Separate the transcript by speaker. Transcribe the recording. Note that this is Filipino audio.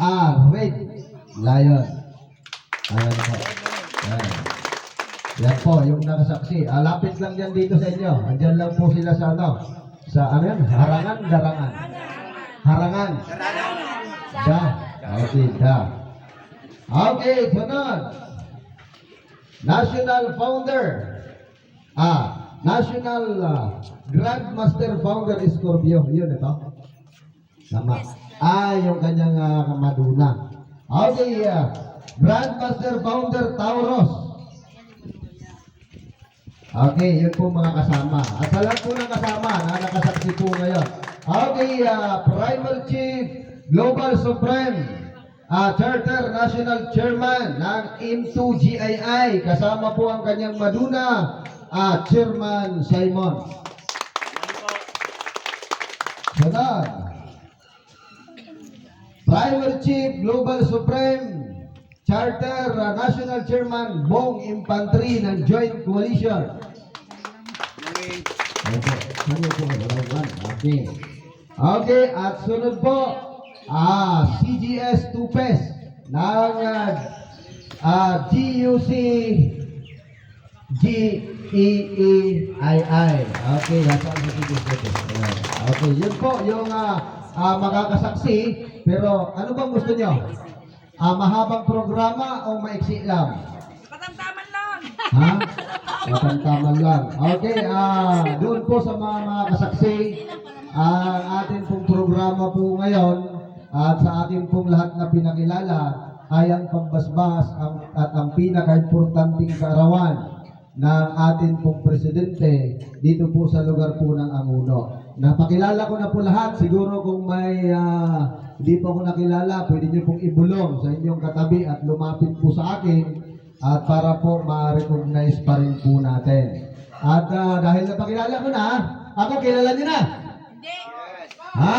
Speaker 1: Ah, Red Lion. Ayan po. Ayan. Yan po, yung nakasaksi. Ah, lapit lang yan dito sa inyo. Andyan lang po sila sa ano? Sa ano yan? Harangan, darangan. Harangan. Da. Okay, da. Okay, sunod. National Founder. Ah, National ah, Grandmaster Founder Scorpio. Yun ito. Tama. Ah, yung kanyang uh, maduna. Okay, ah, Grandmaster Founder Tauros. Okay, yun po mga kasama. At sa lahat po ng kasama na nakasaksi po ngayon. Okay, ah, Primal Chief, Global Supreme, ah, Charter National Chairman ng M2GII. Kasama po ang kanyang maduna, ah, Chairman Simon. Sunod. Chief, Global Supreme, Charter uh, National Chairman Bong Infantry ng Joint Coalition. Okay. Okay. At sunod po, ah, CGS Tupes ng uh, ah, GUC G-E-E-I-I. Okay, CGS Tupes? Ayan. Okay, yun po yung ah, ah, makakasaksi. Pero ano bang gusto nyo? Ah, mahabang programa o maiksi lang?
Speaker 2: Patamtaman nun.
Speaker 1: Ha? Matamtaman lang. Okay, ah, doon po sa mga mga kasaksi, ang atin pong programa po ngayon at sa atin pong lahat na pinakilala ay ang pambasbas ang, at ang pinaka-importanting kaarawan ng atin pong presidente dito po sa lugar po ng Amuno. Napakilala ko na po lahat. Siguro kung may ah, hindi po ako nakilala, pwede niyo pong ibulong sa inyong katabi at lumapit po sa akin at para po ma-recognize pa rin po natin. At ah, dahil napakilala ko na, ako kilala niyo na.
Speaker 2: Hindi.
Speaker 1: Ha?